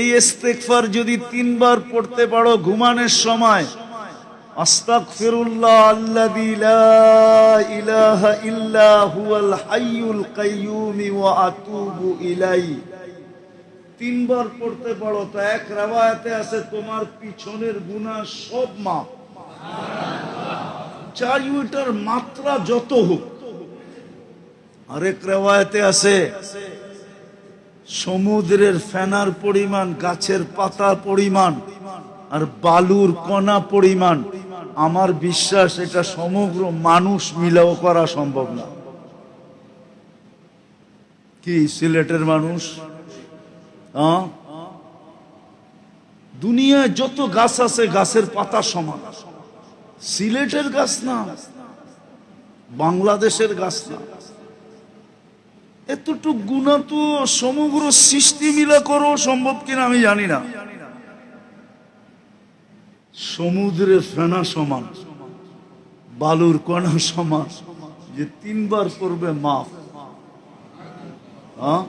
এই ইস্তেগফার যদি তিনবার পড়তে পারো ঘুমানোর সময়, আস্তাগফিরুল্লাহ আল্লাযী লা ইলাহা ইল্লা হুয়াল হাইয়ুল কাইয়্যুম ওয়া আতুবু ইলাইহি। তিনবার পড়তে পারো, তো এক রাওয়ায়াতে আছে, তোমার পিছনের গুনাহ সব মাপ চার মিটার মাত্রা যত হোক। আরেক রেওয়ায়তে আছে সমুদ্রের ফেনার পরিমাণ, গাছের পাতা পরিমাণ, আর বালুর কণা পরিমাণ। আমার বিশ্বাস এটা সমগ্র মানুষ মিলাও করা সম্ভব না। কি, সিলেটের মানুষ? দুনিয়ায় যত গাছ আছে, গাছের পাতা সমান। সিলেটের গাছ না, বাংলাদেশের গাছ না। এতটুক গুণা তো সমগ্র সৃষ্টি মিলা করো সম্ভব কিনা আমি জানি না। সমুদ্রে ফেনা সমান, বালুর কণা সমান, যে তিনবার করবে মাফ। হ্যাঁ?